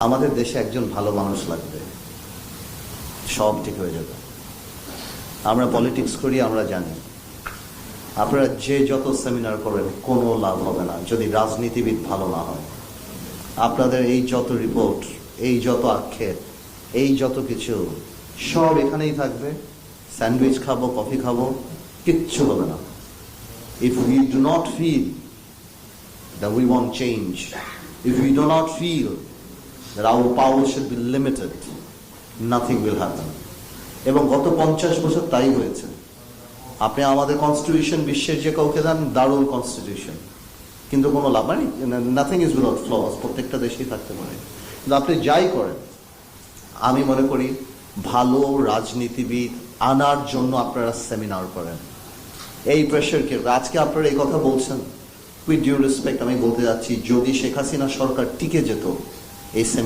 আমাদের দেশে একজন ভালো মানুষ লাগবে। সব ঠিক হয়ে যাবে। আমরা পলিটিক্স করি, আমরা জানি। আপনারা যে যত সেমিনার করেন কোনো লাভ হবে না, যদি রাজনীতিবিদ ভালো না হয়। আপনাদের এই যত রিপোর্ট, এই যত আক্ষেপ, এই যত কিছু, সব এখানেই থাকবে। স্যান্ডউইচ খাব, কফি খাব, কিচ্ছু হবে না। If we do not feel that we want change if we do not feel that our power should be limited, nothing will happen. এবং গত পঞ্চাশ বছর তাই হয়েছে। আপনি আমাদের কনস্টিটিউশন বিশ্বের যে কাউকে দেন দারুণ কনস্টিটিউশন কিন্তু কোনো লাভ মানে নাথিং ইজ উইদাউট ফ্লস প্রত্যেকটা দেশেই থাকতে পারে। কিন্তু আপনি যাই করেন আমি মনে করি ভালো রাজনীতিবিদ আনার জন্য আপনারা সেমিনার করেন। এই প্রেশারকে আজকে আপনারা এই কথা বলছেন। উইথ ডিউ রেসপেক্ট আমি বলতে যাচ্ছি যদি শেখ হাসিনা সরকার টিকে যেত এই সেমিনার